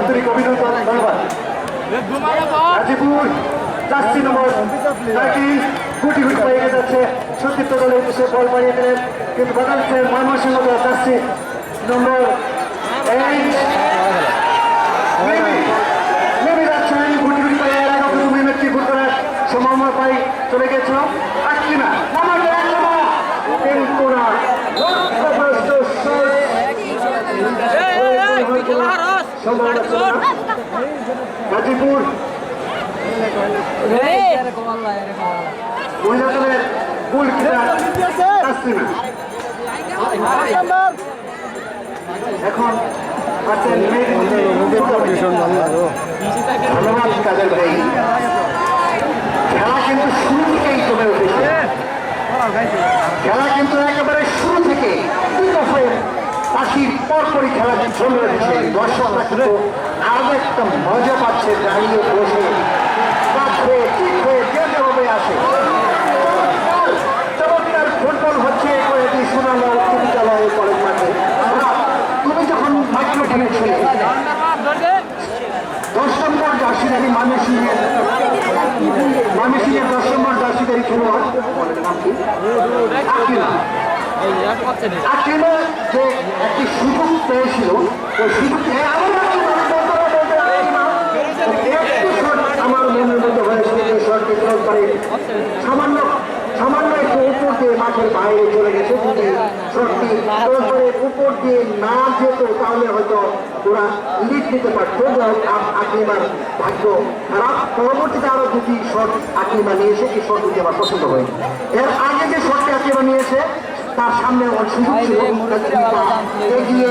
আন্তরিক অভিনন্দন, ধন্যবাদ। গাজীপুর চারটি নম্বর নাকি গুটি গুটি পেয়ে যাচ্ছে সতীর্থ দলের উদ্দেশ্যে বল বাড়িয়ে দিলেন। কিন্তু বাঙালিতে ময়মনসিংহ দল চারটি নম্বর নেমে যাচ্ছেন, গুটি পাই চলে গেছিল আসছি না গাজীপুর। মহিলা দলের গোল কিপার তাসলিমা এখন আছেন ধন্যবাদ কাদের ভাই। খেলা কিন্তু শুরু থেকেই জমে উঠেছে। খেলা কিন্তু পাখির পরপরই খেলা চলে উঠেছে দর্শকরা কিন্তু আরও একটা মজা পাচ্ছে দাঁড়িয়ে বসে। হয়ে ঠিক যে যেভাবে আসে। চমৎকার ফুটবল হচ্ছে সুনাম উচ্চ বিদ্যালয় কলেজ তুমি যখন মাইক্রোফোনে ছিলে দশ নম্বর জার্সিদারি মানসিংহের মানসিংহের দশ খেলোয়াড় নাম? আকিলা যে একটি সুযোগ পেয়েছিল ওই সুযোগ হ্যাঁ, আমার মনের মধ্যে হয়েছিল যে শটটি প্রয়োগ করে সামান্য সামান্য একটু উপর দিয়ে মাঠের বাইরে চলে গেছে যদি শটটি প্রয়োগ করে উপর দিয়ে না যেত তাহলে হয়তো ওরা লিড নিতে পারতো। আকলিমার ভাগ্য খারাপ। পরবর্তীতে আরও দুটি শট আকলিমা নিয়েছে এই শট দুটি আমার পছন্দ হয়নি? এর আগে যে শটটি আকলিমা নিয়েছে তার সামনে অনেক সুযোগ ছিল। এগিয়ে